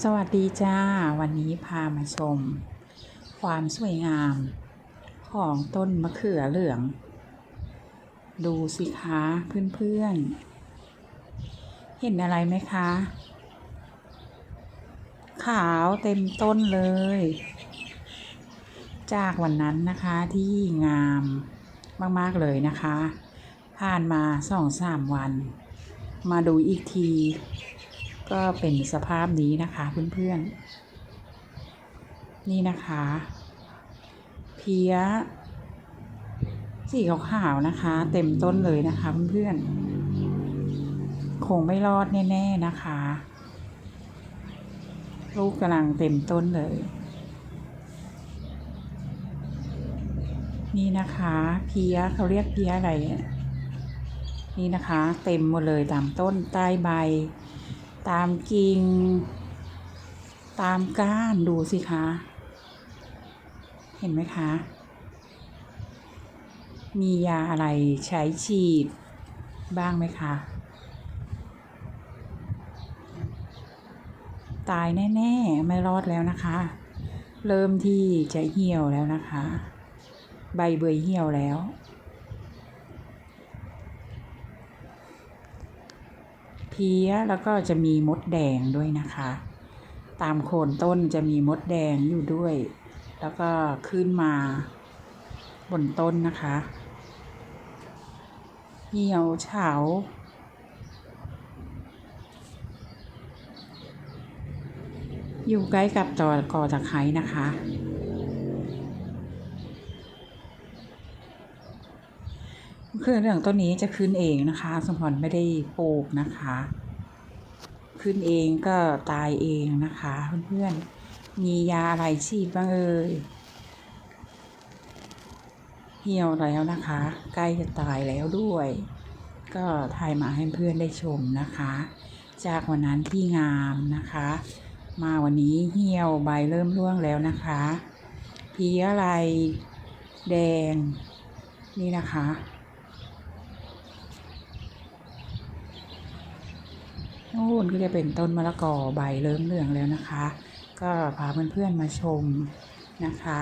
สวัสดีจ้า วันนี้พามาชม ความสวยงาม ของต้นมะเขือเหลือง ดูสิคะเพื่อนๆ เห็นอะไรไหมคะ ขาวเต็มต้นเลย จากวันนั้นนะคะที่งามมากๆเลยนะคะ ผ่านมาสองสามวัน มาดูอีกที ก็เป็นสภาพนี้นะคะเพื่อนๆ นี่นะคะ เพี้ยสีขาวๆนะคะ เต็มต้นเลยนะคะเพื่อนๆ คงไม่รอดแน่ๆนะคะ ลูกกำลังเต็มต้นเลย นี่นะคะ เพี้ยเขาเรียกเพี้ยอะไรนี่นะคะ เต็มหมดเลยตามต้นใต้ใบ ตามกิ่ง ตามก้านดูสิคะ เห็นไหมคะ มียาอะไรใช้ฉีดบ้างไหมคะ ตายแน่ ๆ ไม่รอดแล้วนะคะ เริ่มที่จะเหี่ยวแล้วนะคะ ใบเบยเหี่ยวแล้ว เพี้ยแล้วก็จะมีมดแดงด้วยนะคะ ตามโคนต้นจะมีมดแดงอยู่ด้วย แล้วก็ขึ้นมาบนต้นนะคะเหี่ยวเฉาอยู่ใกล้กับตอกอตะไคร้นะคะ คือเรื่องต้นนี้จะขึ้นเองนะคะ สมพรไม่ได้ปลูกนะคะ ขึ้นเองก็ตายเองนะคะ เพื่อนๆ มียาอะไรฉีดบ้างเอ่ย เหี่ยวแล้วนะคะ ใกล้จะตายแล้วด้วย ก็ถ่ายมาให้เพื่อนได้ชมนะคะ จากวันนั้นที่งามนะคะ มาวันนี้เหี่ยวใบเริ่มร่วงแล้วนะคะพีอะไรแดงนี่นะคะ นู่นก็จะเป็นต้นมะละกอใบเริ่มเหลืองแล้วนะคะ ก็พาเพื่อนๆมาชมนะคะ